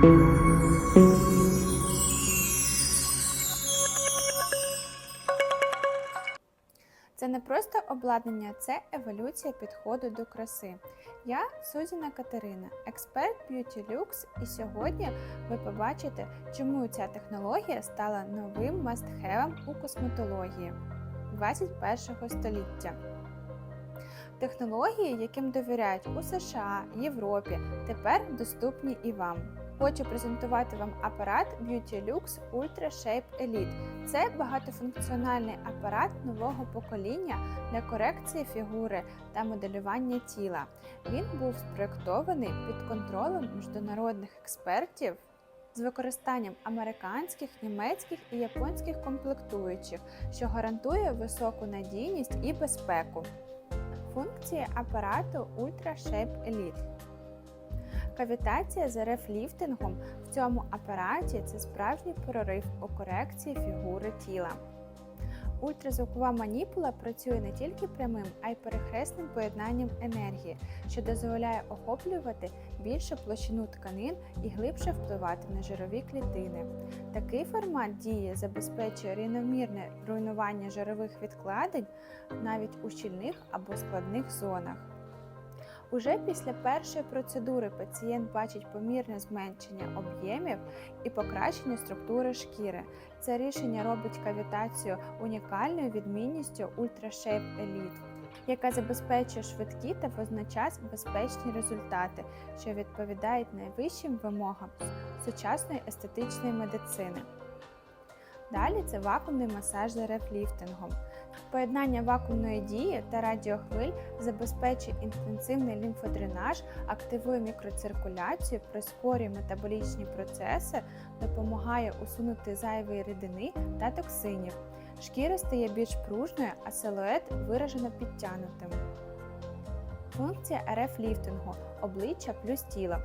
Це не просто обладнання, це еволюція підходу до краси. Я Сузіна Катерина, експерт Beauty Lux, і сьогодні ви побачите, чому ця технологія стала новим мастхевом у косметології 21 століття. Технології, яким довіряють у США, Європі, тепер доступні і вам. Хочу презентувати вам апарат Beauty Lux Ultra Shape Elite. Це багатофункціональний апарат нового покоління для корекції фігури та моделювання тіла. Він був спроєктований під контролем міжнародних експертів з використанням американських, німецьких і японських комплектуючих, що гарантує високу надійність і безпеку. Функції апарату Ultra Shape Elite. Кавітація з РФ-ліфтингом в цьому апараті це справжній прорив у корекції фігури тіла. Ультразвукова маніпула працює не тільки прямим, а й перехресним поєднанням енергії, що дозволяє охоплювати більшу площину тканин і глибше впливати на жирові клітини. Такий формат дії забезпечує рівномірне руйнування жирових відкладень навіть у щільних або складних зонах. Уже після першої процедури пацієнт бачить помірне зменшення об'ємів і покращення структури шкіри. Це рішення робить кавітацію унікальною відмінністю Ultra Shape Elite, яка забезпечує швидкі та водночас безпечні результати, що відповідають найвищим вимогам сучасної естетичної медицини. Далі це вакуумний масаж з РФ-ліфтингом. Поєднання вакуумної дії та радіохвиль забезпечує інтенсивний лімфодренаж, активує мікроциркуляцію, прискорює метаболічні процеси, допомагає усунути зайві рідини та токсинів. Шкіра стає більш пружною, а силует виражено підтягнутим. Функція РФ-ліфтингу обличчя плюс тіло.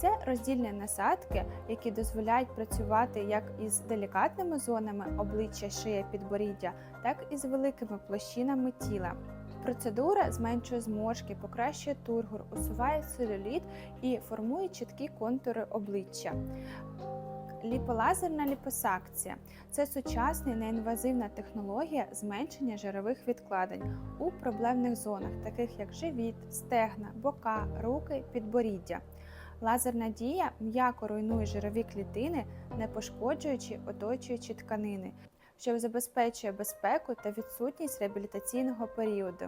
Це роздільні насадки, які дозволяють працювати як із делікатними зонами обличчя, шия, підборіддя, так і з великими площинами тіла. Процедура зменшує зморшки, покращує тургор, усуває целюліт і формує чіткі контури обличчя. Ліполазерна ліпосакція це сучасна неінвазивна технологія зменшення жирових відкладень у проблемних зонах, таких як живіт, стегна, бока, руки, підборіддя. Лазерна дія м'яко руйнує жирові клітини, не пошкоджуючи оточуючі тканини, що забезпечує безпеку та відсутність реабілітаційного періоду.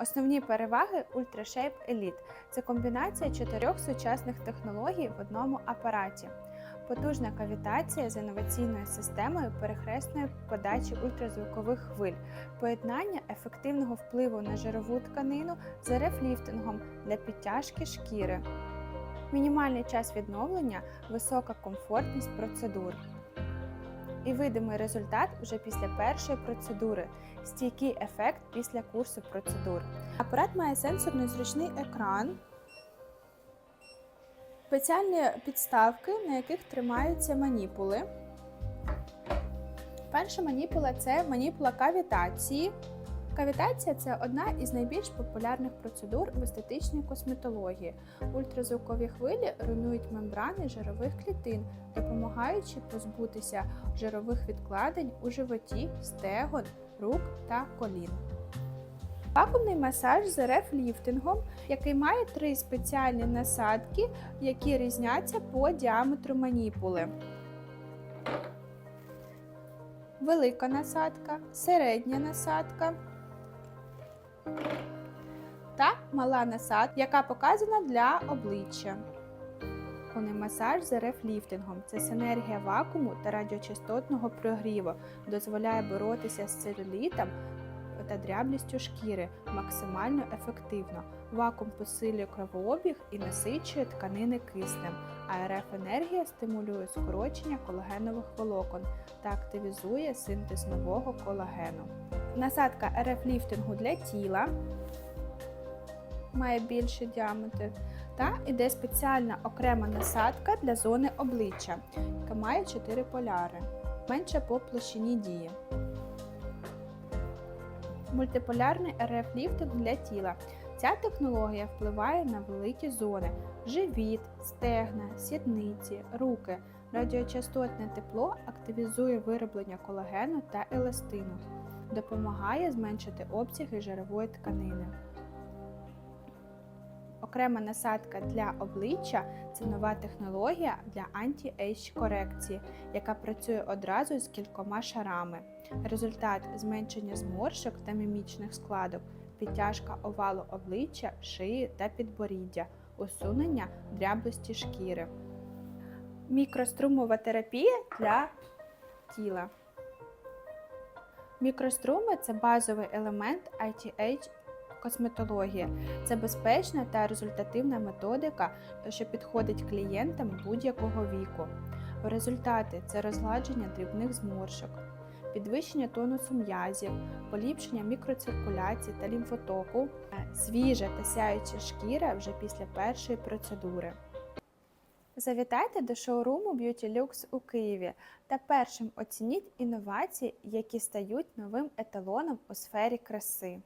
Основні переваги UltraShape Elite – це комбінація чотирьох сучасних технологій в одному апараті. Потужна кавітація з інноваційною системою перехресної подачі ультразвукових хвиль, поєднання ефективного впливу на жирову тканину з РФ-ліфтингом для підтяжки шкіри, мінімальний час відновлення, висока комфортність процедур. І видимий результат вже після першої процедури, стійкий ефект після курсу процедур. Апарат має сенсорний зручний екран, спеціальні підставки, на яких тримаються маніпули. Перша маніпула це маніпула кавітації. Кавітація це одна із найбільш популярних процедур в естетичній косметології. Ультразвукові хвилі руйнують мембрани жирових клітин, допомагаючи позбутися жирових відкладень у животі, стегон, рук та колін. Вакуумний масаж з РФ-ліфтингом, який має три спеціальні насадки, які різняться по діаметру маніпули. Велика насадка, середня насадка мала насадка, яка показана для обличчя. Вакуумний масаж з РФ-ліфтингом це синергія вакууму та радіочастотного прогріву, дозволяє боротися з целюлітом та дряблістю шкіри максимально ефективно. Вакуум посилює кровообіг і насичує тканини киснем, а РФ-енергія стимулює скорочення колагенових волокон та активізує синтез нового колагену. Насадка РФ-ліфтингу для тіла має більший діаметр. Та іде спеціальна окрема насадка для зони обличчя, яка має 4 поляри, менше по площині дії. Мультиполярний РФ-ліфтинг для тіла Ця технологія впливає на великі зони: живіт, стегна, сідниці, руки. Радіочастотне тепло активізує вироблення колагену та еластину, допомагає зменшити обсяги жирової тканини. Окрема насадка для обличчя це нова технологія для анті-ейдж корекції, яка працює одразу з кількома шарами. Результат зменшення зморшок та мімічних складок, підтяжка овалу обличчя, шиї та підборіддя, усунення дряблості шкіри. Мікрострумова терапія для тіла. Мікроструми це базовий елемент ITH косметології. Це безпечна та результативна методика, що підходить клієнтам будь-якого віку. Результати це розгладження дрібних зморшок, підвищення тонусу м'язів, поліпшення мікроциркуляції та лімфотоку, свіжа та сяюча шкіра вже після першої процедури. Завітайте до шоуруму Beauty Lux у Києві та першим оцініть інновації, які стають новим еталоном у сфері краси.